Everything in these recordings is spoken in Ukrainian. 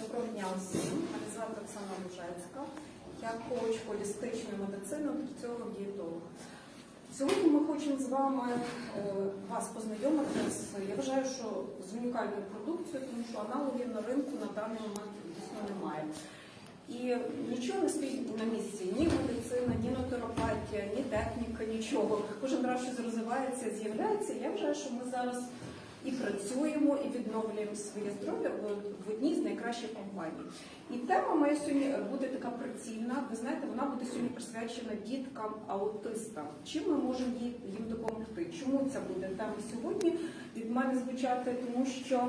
Доброго дня усім. Мене звати Оксана Лужецька. Я коуч холістичної медицини, нутриціолог дієтолог. Сьогодні ми хочемо з вами е, вас познайомити з, я вважаю, що з унікальною продукцією, тому що аналогів на ринку на даний момент дійсно немає. І нічого не стоїть на місці, ні медицина, ні нотаропатія, ні техніка, нічого. Кожен раз щось розвивається, з'являється. Я вважаю, що ми зараз і працюємо, і відновлюємо своє здоров'я в- одній з найкращих компаній. І тема моя сьогодні буде така прицільна. Ви знаєте, вона буде сьогодні присвячена діткам аутистам. Чим ми можемо їм допомогти? Чому це буде тема сьогодні від мене звучати? Тому що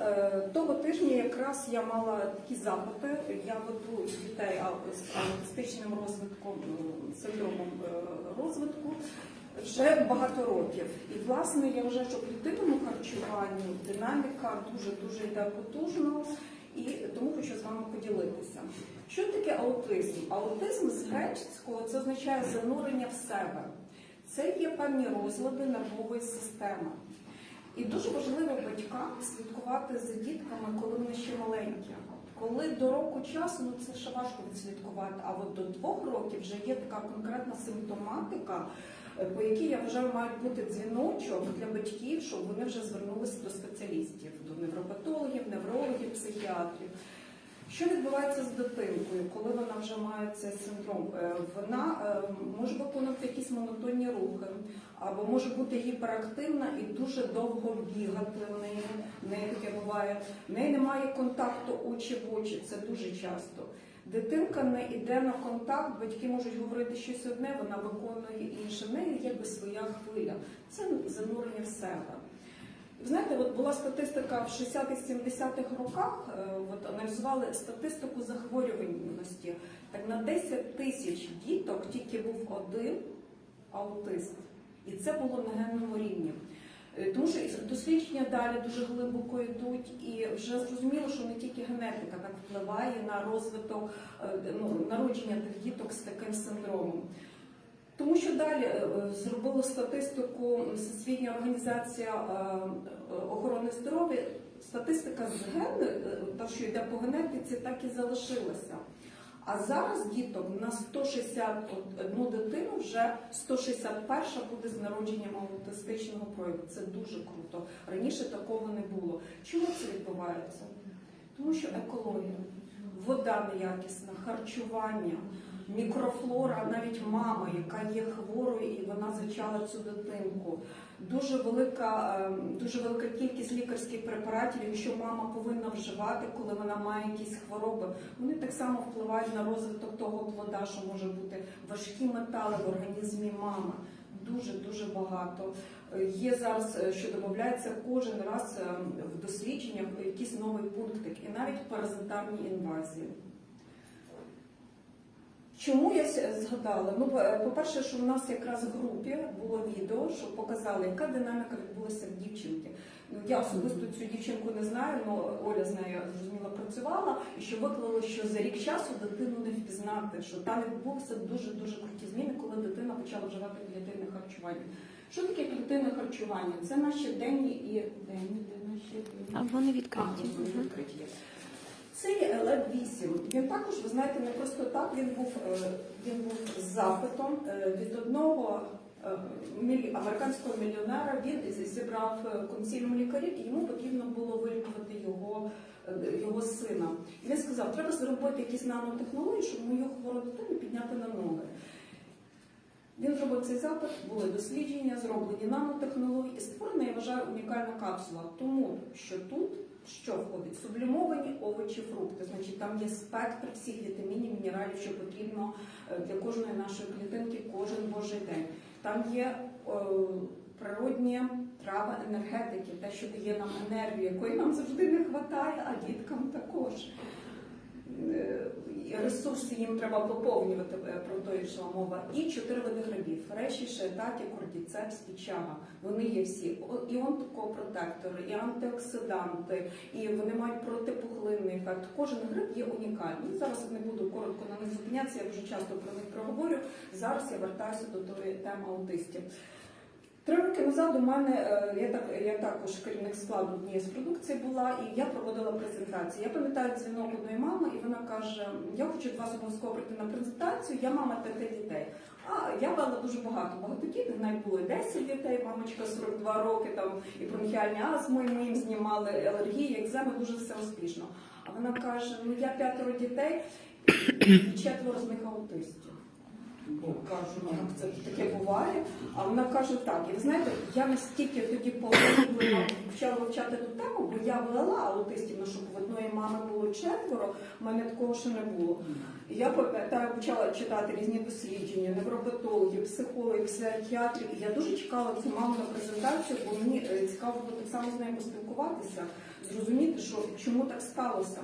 е, того тижня якраз я мала такі запити. Я веду дітей з аутистичним розвитком, синдромом е, розвитку вже багато років. І власне я вважаю, що в клітинному харчуванні динаміка дуже дуже йде потужно, і тому хочу з вами поділитися. Що таке аутизм? Аутизм з греческого це означає занурення в себе. Це є певні розлади нервової системи. І дуже важливо батькам слідкувати за дітками, коли вони ще маленькі. Коли до року часу, ну це ще важко відслідкувати, а от до двох років вже є така конкретна симптоматика, по якій я вважаю, мають бути дзвіночок для батьків, щоб вони вже звернулися до спеціалістів, до невропатологів, неврологів, психіатрів. Що відбувається з дитинкою, коли вона вже має цей синдром? Е, Вона е, може виконувати якісь монотонні рухи, або може бути гіперактивна і дуже довго бігати в неї. В неї таке буває. В неї немає контакту очі в очі, це дуже часто. Дитинка не йде на контакт, батьки можуть говорити щось одне, вона виконує інше. В неї якби своя хвиля. Це занурення в себе. Знаєте, от була статистика в 60-70-х роках, е, от аналізували статистику захворюваності. Так на 10 тисяч діток тільки був один аутист. І це було на генному рівні. Е, Тому що дослідження далі дуже глибоко йдуть, і вже зрозуміло, що не тільки генетика так впливає на розвиток е, ну, народження тих діток з таким синдромом. Тому що далі е, зробила статистику Всесвітня організація охорони здоров'я. Статистика з ген, та що йде по генетиці, так і залишилася. А зараз діток на 161 дитину вже 161 буде з народженням аутистичного прояву. Це дуже круто. Раніше такого не було. Чому це відбувається? Тому що екологія, вода неякісна, харчування, мікрофлора, навіть мама, яка є хворою і вона зачала цю дитинку. Дуже велика, ем, дуже велика кількість лікарських препаратів, якщо мама повинна вживати, коли вона має якісь хвороби, вони так само впливають на розвиток того плода, що може бути важкі метали в організмі мами. Дуже дуже багато. Е, Є зараз, е, що додається кожен раз е, в дослідженнях якийсь новий пунктик, і навіть паразитарні інвазії. Чому я згадала? Ну, по- по-перше, що в нас якраз в групі було відео, що показали, яка динаміка відбулася в дівчинки. Ну, я особисто цю дівчинку не знаю, але Оля з нею зрозуміло працювала, і що виклало, що за рік часу дитину не впізнати, що там відбулися дуже дуже круті зміни, коли дитина почала вживати клітинне харчування. Що таке клітинне харчування? Це наші денні і денні, де наші А вони відкриті. а, вони відкриті. Це є леп 8 Він також, ви знаєте, не просто так. Він був е, він був запитом е, від одного е, американського мільйонера. Він зібрав консиліум лікарів, і йому потрібно було вилікувати його, його сина. І він сказав, треба зробити якісь нанотехнології, щоб мою хвору дитину підняти на ноги. Він зробив цей запит, були дослідження, зроблені нанотехнології і створена, я вважаю, унікальна капсула, тому що тут що входить? Сублімовані овочі, фрукти. Значить, там є спектр всіх вітамінів, мінералів, що потрібно е, для кожної нашої клітинки кожен божий день. Там є е, природні трава енергетики, те, що дає нам енергію, якої нам завжди не вистачає, а діткам також. Ресурси їм треба поповнювати е, про то йшла мова. І чотири види грибів: фреші, шиатакі, кордіцепс і чага. Вони є всі і онтокопротектори, і антиоксиданти, і вони мають протипухлинний ефект. Кожен гриб є унікальний. Зараз не буду коротко на них зупинятися, я дуже часто про них проговорю. Зараз я вертаюся до тої теми аутистів. Три роки назад у мене е, я так я також керівник складу однієї з продукції була, і я проводила презентацію. Я пам'ятаю дзвінок одної мами, і вона каже: Я хочу від вас обов'язково прийти на презентацію. Я мама п'яти дітей. А я мала дуже багато багатодітних, навіть було 10 дітей, мамочка 42 роки там і бронхіальні астми, ми їм знімали алергії, екземи, дуже все успішно. А вона каже: Ну я п'ятеро дітей, і четверо з них аутистів. Ну, кажу, ну як це таке буває? А вона каже так, і ви знаєте, я настільки тоді поглибила, почала вивчати ту тему, бо я вела аутистів, ну, щоб в одної мами було четверо, в мене такого ще не було. І я пам'ятаю, почала читати різні дослідження, невропатологів, психологів, психіатрів. І я дуже чекала цю маму на презентацію, бо мені е, цікаво було так само з нею поспілкуватися, зрозуміти, що чому так сталося.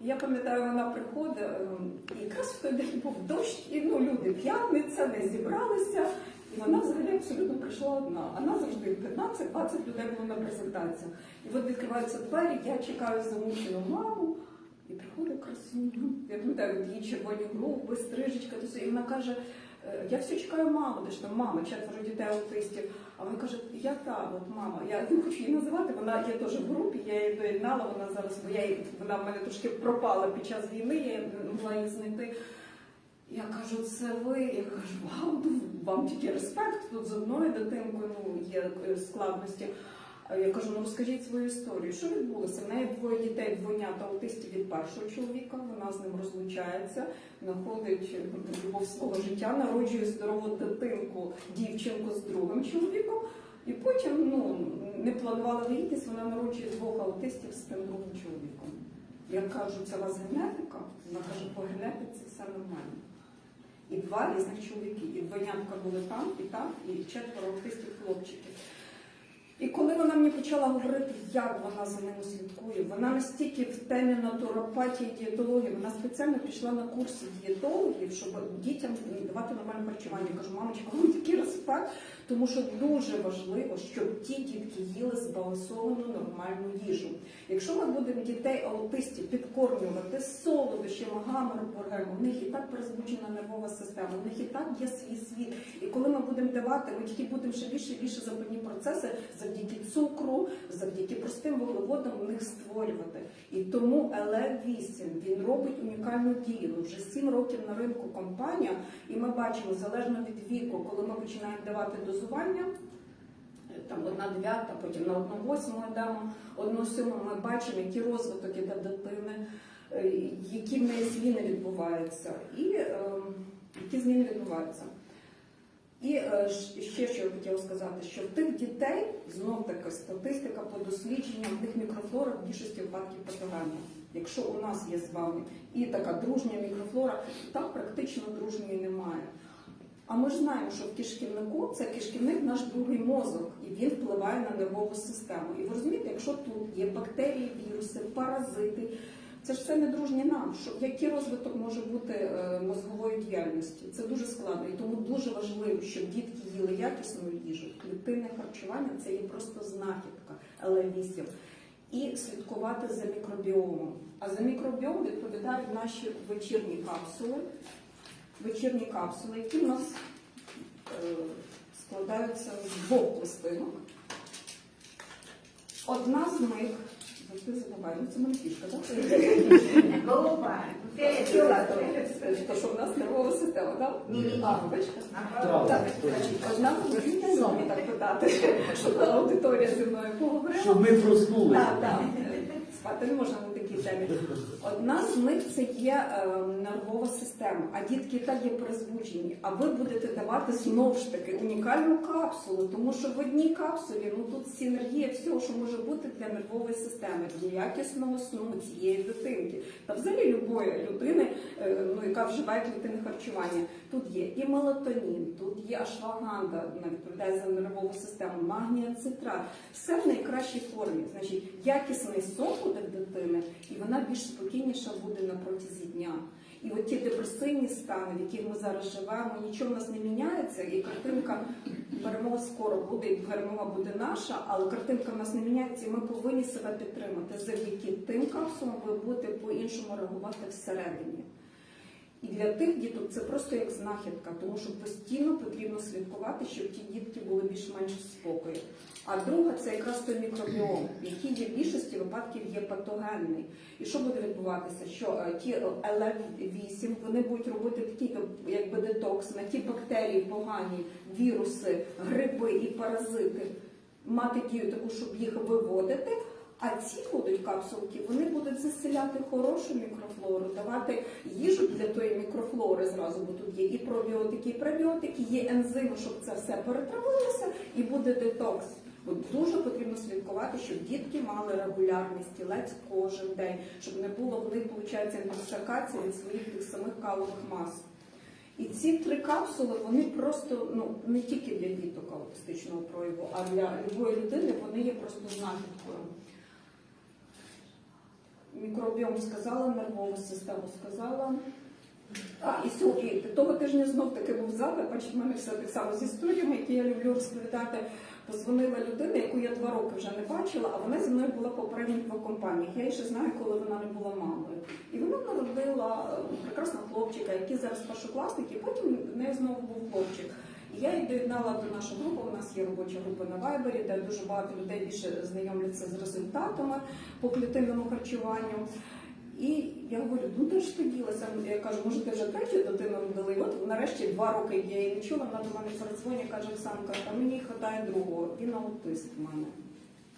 Я пам'ятаю, вона приходить, ем, і якраз в той день був дощ, і ну, люди п'ятниця, не зібралися. І вона взагалі абсолютно прийшла одна. Вона завжди 15-20 людей було на презентацію. І от відкриваються двері, я чекаю замучену маму, і приходить красуня. Я пам'ятаю, її червоні груби, стрижечка, то все. І вона каже, «Е, я все чекаю маму, де ж там мама, четверо дітей аутистів. А вона каже, я та от мама, я не хочу її називати, вона є теж в групі, я її доєднала, вона зараз, бо я її- вона в мене трошки пропала під час війни, я могла її знайти. Я кажу, це ви. Я кажу, вау, ну, вам тільки респект. Тут з одною дитинкою ну, є е, складності. Я кажу, ну розкажіть свою історію. Що відбулося? В неї двоє дітей, двойнята аутистів від першого чоловіка. Вона з ним розлучається, знаходить любов свого життя, народжує здорову дитинку, дівчинку з другим чоловіком. І потім ну, не планувала вагітність, вона народжує двох аутистів з тим другим чоловіком. Я кажу, це у вас генетика? Вона каже, по генетиці все нормально. І два різних чоловіки. І двойнятка були там, і там, і четверо аутистів хлопчиків. І коли вона мені почала говорити, як вона за ними слідкує, вона настільки в темі натуропатії, дієтології, вона спеціально пішла на курси дієтологів, щоб дітям давати нормальне харчування. Я кажу, мамочка, вам такий респект, тому що дуже важливо, щоб ті дітки їли збалансовану нормальну їжу. Якщо ми будемо дітей аутистів підкормлювати солодощами, гамбургерами, в них і так перезбуджена нервова система, в них і так є свій світ. І коли ми будемо давати, ми тільки будемо ще більше і більше запальні процеси завдяки цукру, завдяки простим вуглеводам у них створювати. І тому ЛФ8 він робить унікальну дію. Вже 7 років на ринку компанія, і ми бачимо залежно від віку, коли ми починаємо давати дозування. Там одна дев'ята, потім на одну восьму йдемо, одну сьому ми бачимо, який розвиток іде дитини, е, які в неї зміни відбуваються, і е, які зміни відбуваються. І е, ще що я хотіла сказати, що в тих дітей знов таки статистика по дослідженням в них мікрофлора в більшості випадків патогенна. Якщо у нас є з вами і така дружня мікрофлора, там практично дружньої немає. А ми ж знаємо, що в кишківнику це кишківник наш другий мозок, і він впливає на нервову систему. І ви розумієте, якщо тут є бактерії, віруси, паразити, це ж все не дружні нам. Що який розвиток може бути е, мозгової діяльності? Це дуже складно, і тому дуже важливо, щоб дітки їли якісну їжу. Клітинне харчування це є просто знахідка, але вісім. І слідкувати за мікробіомом. А за мікробіом відповідають наші вечірні капсули вечірні капсули, які в нас е, складаються з двох пластинок. Одна з них, ну це мене так? Голуба. Те, що в нас нервова система, так? Ні-ні-ні. А, вибачте. Наоборот. Так, одна так питати, щоб аудиторія зі мною поговорила. Щоб ми проснулися. Так, так. Спати не можна на такій темі. Одна з них це є е, нервова система, а дітки так є перезбуджені. А ви будете давати знову ж таки унікальну капсулу, тому що в одній капсулі ну тут синергія всього, що може бути для нервової системи, для якісного сну цієї дитинки та взагалі любої людини, е, ну яка вживає клітинне харчування. Тут є і мелатонін, тут є ашваганда, вона відповідає за нервову систему, магнія цитрат. Все в найкращій формі. Значить, якісний сон буде в дитини, і вона більш спокійніша буде на протязі дня. І от ті депресивні стани, в яких ми зараз живемо, нічого в нас не міняється, і картинка перемога скоро буде, і перемога буде наша, але картинка в нас не міняється, і ми повинні себе підтримати. Завдяки тим капсулам ви будете по-іншому реагувати всередині. І для тих діток це просто як знахідка, тому що постійно потрібно слідкувати, щоб ті дітки були більш-менш в спокої. А друга це якраз той мікробіом, який є в більшості випадків є патогенний. І що буде відбуватися? Що е, ті ЛФ8 вони будуть робити такий е, якби детокс на ті бактерії погані, віруси, гриби і паразити, мати дію таку, щоб їх виводити. А ці будуть капсулки, вони будуть заселяти хорошу мікрофлору, давати їжу для тої мікрофлори зразу, бо тут є і пробіотики, і пребіотики, є ензими, щоб це все перетравилося, і буде детокс. От дуже потрібно слідкувати, щоб дітки мали регулярний стілець кожен день, щоб не було в них, виходить, інтоксикації від своїх тих самих калових мас. І ці три капсули вони просто ну не тільки для діток аутистичного прояву, а для любої людини вони є просто знахідкою. Мікробіом сказала, нервову систему сказала. А, і сьогодні того тижня знов таки був запит, бачите, в мене все так само з історіями, які я люблю розповідати. Позвонила людина, яку я два роки вже не бачила, а вона зі мною була в попередніх двох компаніях. Я її ще знаю, коли вона не була мамою. І вона народила е, прекрасного хлопчика, який зараз першокласник, і потім в неї знову був хлопчик. Я її доєднала до нашої групи. У нас є робоча група на Вайбері, де дуже багато людей більше знайомляться з результатами по клітинному харчуванню. І я говорю, ну де ж ти ділася? Я кажу, може ти вже третю дитину родила? І от нарешті два роки я її не чула, вона до мене передзвонює, каже, Оксанка, а мені вистачає другого, він аутист в мене.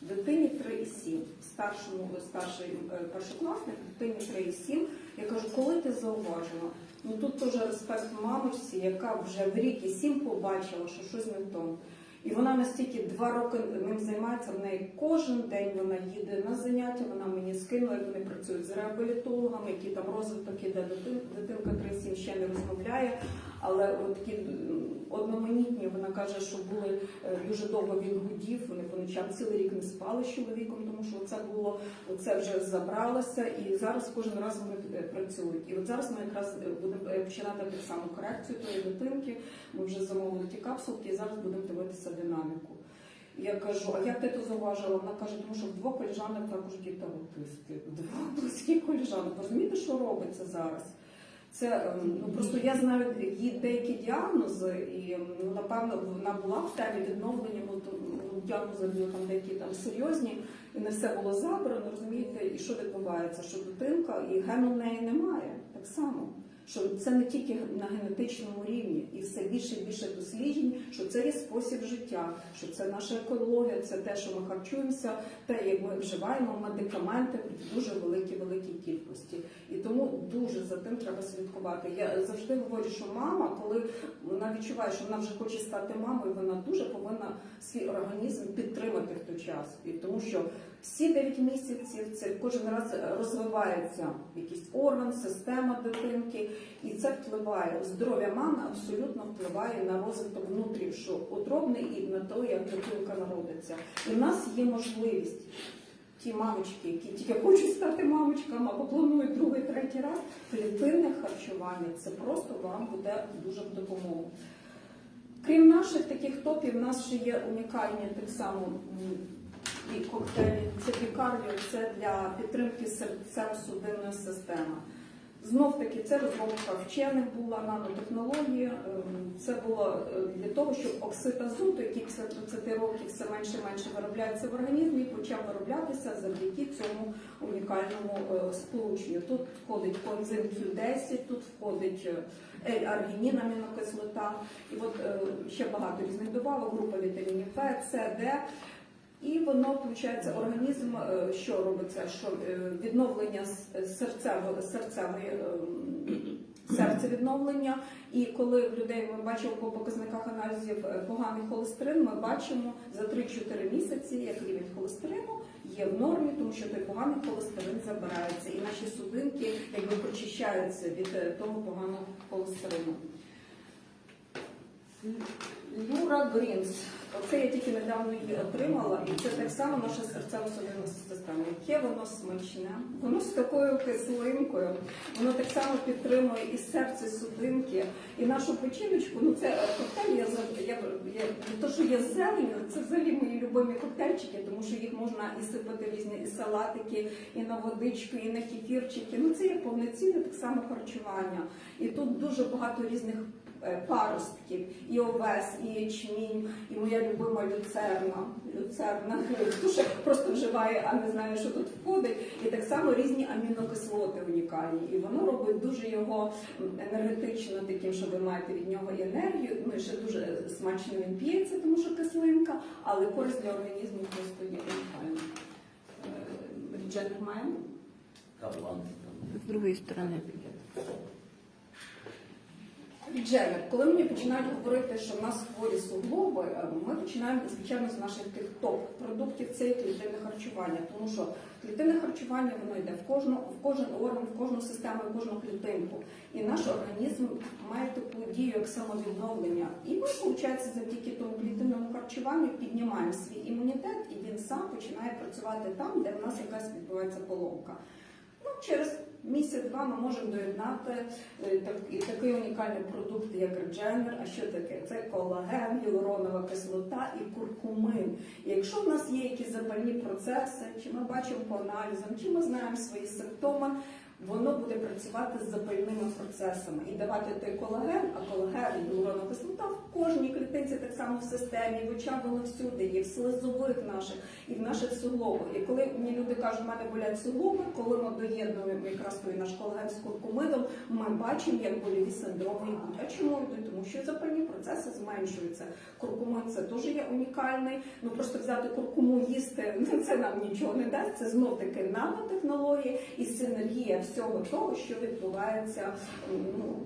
Дитині 3,7, старшому старший е, першокласник, дитині 3,7. Я кажу, коли ти зауважила? Ну тут теж респект мамочці, яка вже в рік і сім побачила, що щось не то. І вона настільки два роки ним займається, в неї кожен день вона їде на заняття, вона мені скинула, вони працюють з реабілітологами, які там розвиток іде дитин, дитинка 37 ще не розмовляє, але от такі одноманітні, вона каже, що були е, дуже довго він гудів, вони по ночам цілий рік не спали з чоловіком, тому що це було, це вже забралося, і зараз кожен раз вони е, працюють. І от зараз ми якраз е, будемо починати так само корекцію тої дитинки. Ми вже замовили ті капсулки і зараз будемо дивитися динаміку. Я кажу, а як ти то зауважила? Вона каже, тому що в двох коліжанок також діти аутисти. В двох близьких коліжанок. Розумієте, що робиться зараз? Це ем, ну просто я знаю її деякі діагнози, і ем, ну напевно вона була в темі відновлення, бо ну, діагнози були там деякі там серйозні, і не все було забрано. Розумієте, і що відбувається? Що дитинка і гену в неї немає так само. Що це не тільки на генетичному рівні, і все більше і більше досліджень, що це є спосіб життя, що це наша екологія, це те, що ми харчуємося, те, як ми вживаємо медикаменти в дуже великій великій кількості. І тому дуже за тим треба слідкувати. Я завжди говорю, що мама, коли вона відчуває, що вона вже хоче стати мамою, вона дуже повинна свій організм підтримати в той час. І тому що всі 9 місяців це кожен раз розвивається якийсь орган, система дитинки, і це впливає. Здоров'я мами абсолютно впливає на розвиток внутрі, що утробний і на те, як дитинка народиться. І в нас є можливість. Ті мамочки, які тільки хочуть стати мамочками або планують другий, третій раз, клітинне харчування це просто вам буде дуже в допомогу. Крім наших таких топів, в нас ще є унікальні так само і коктейлі. Це пікардіо, це для підтримки серцево-судинної системи. Знов таки це розробка вчених була нанотехнології. Ем, Це було е, для того, щоб оксид азоту, який після 30 років все менше і менше виробляється в організмі, почав вироблятися завдяки цьому унікальному е, сполученню. Тут входить коензим Q10, тут входить е, L-аргінін, амінокислота, і от ще багато різних добавок, група вітамінів П, С, Д. І воно виходить, організм, е, що робиться, що е, відновлення с- серцевої серцевої ем, серцевідновлення. І коли в людей ми бачимо по показниках аналізів е, поганий холестерин, ми бачимо за 3-4 місяці, як рівень холестерину є в нормі, тому що той поганий холестерин забирається, і наші судинки якби прочищаються від е, того поганого холестерину. Люра Грінс. Оце я тільки недавно її отримала, і це так само наша серцево-судинна система. яке воно смачне, воно з такою кислинкою, воно так само підтримує і серце судинки, і нашу печіночку. Ну це е, коктейль, я, я, я, то, що є зелень, це взагалі мої любимі коктейльчики, тому що їх можна і сипати різні і салатики, і на водичку, і на кефірчики. Ну це є повноцінне так само харчування. І тут дуже багато різних паростків, і овес, і ячмінь, і моя любима люцерна. Люцерна, хто ще просто вживає, а не знає, що тут входить. І так само різні амінокислоти унікальні. І воно робить дуже його енергетично таким, що ви маєте від нього і енергію. Ну і ще дуже смачно він п'ється, тому що кислинка, але користь для організму просто є унікальна. Е, Редженер маємо? З другої сторони. Дженер, коли мені починають говорити, що в нас хворі суглоби, е, ми починаємо звичайно з наших тих топ-продуктів це є клітинне харчування, тому що клітинне харчування воно йде в кожну в кожен орган, в кожну систему, в кожну клітинку. І наш організм має таку дію як самовідновлення. І ми, виходить, завдяки тому клітинному харчуванню піднімаємо свій імунітет, і він сам починає працювати там, де в нас якась відбувається поломка. Ну, через місяць-два ми можемо доєднати е, так, такий унікальний продукт, як редженер. А що таке? Це колаген, гіалуронова кислота і куркумин. І якщо в нас є якісь запальні процеси, чи ми бачимо по аналізам, чи ми знаємо свої симптоми, воно буде працювати з запальними процесами і давати той колаген, а колаген і гіалуронова кислота в кожній клітинці, так само в системі, в очах воно всюди є, в слизових наших і в наших суглобах. І коли мені люди кажуть, в мене болять суглоби, коли ми доєднуємо якраз той наш колаген з куркумидом, ми бачимо, як больові синдроми йдуть. А чому йдуть? Тому що запальні процеси зменшуються. Куркумин це теж є унікальний. Ну просто взяти куркуму їсти ну, це нам нічого не дасть. Це знов таки нанотехнології і синергія всього того, що відбувається ну,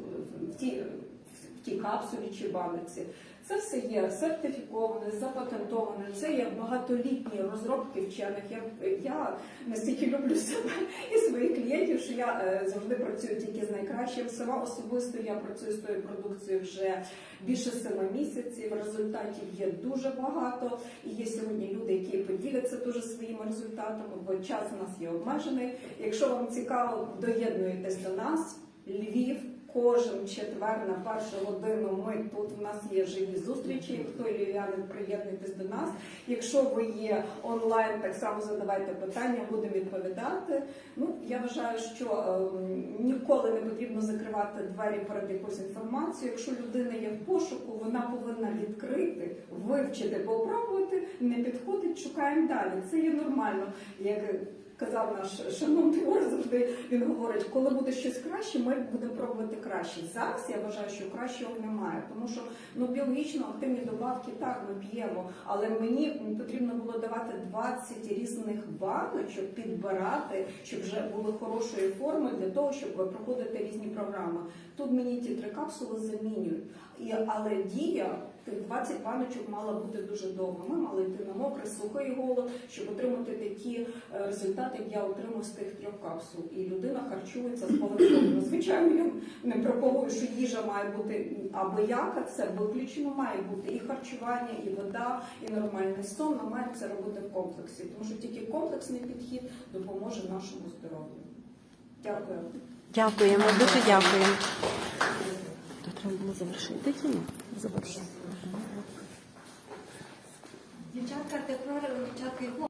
в тій в тій капсулі чи баниці. Це все є сертифіковане, запатентоване. Це є багатолітні розробки вчених. Я, я настільки люблю себе і своїх клієнтів, що я е, завжди працюю тільки з найкращим. Сама особисто я працюю з тою продукцією вже більше семи місяців. Результатів є дуже багато. І є сьогодні люди, які поділяться дуже своїми результатами, бо час у нас є обмежений. Якщо вам цікаво, доєднуєтесь до нас. Львів. Кожен четвер на першу годину ми тут у нас є живі зустрічі. Хто львів'янин, приєднуйтесь до нас. Якщо ви є онлайн, так само задавайте питання, будемо відповідати. Ну я вважаю, що ем, ніколи не потрібно закривати двері перед якоюсь інформацією. Якщо людина є в пошуку, вона повинна відкрити, вивчити, попробувати. Не підходить, шукаємо далі. Це є нормально. Як казав наш шановний Ор завжди, він говорить, коли буде щось краще, ми будемо пробувати краще. Зараз я вважаю, що кращого немає, тому що ну біологічно активні добавки так ми п'ємо, але мені потрібно було давати 20 різних баночок, підбирати, щоб вже були хорошої форми для того, щоб проходити різні програми. Тут мені ті три капсули замінюють. І, але дія тих 20 баночок мала бути дуже довго. Ми мали йти на мокрий, сухий голод, щоб отримати такі е, результати, як я отримую з тих трьох капсул. І людина харчується з полегкою. Звичайно, я не проповую, що їжа має бути або яка, це виключено має бути і харчування, і вода, і нормальний сон. Ми маємо це робити в комплексі, тому що тільки комплексний підхід допоможе нашому здоров'ю. Дякую. Дякуємо, дуже дякуємо. Треба було завершити ні? Завершити. Дівчатка, тепер дівчатка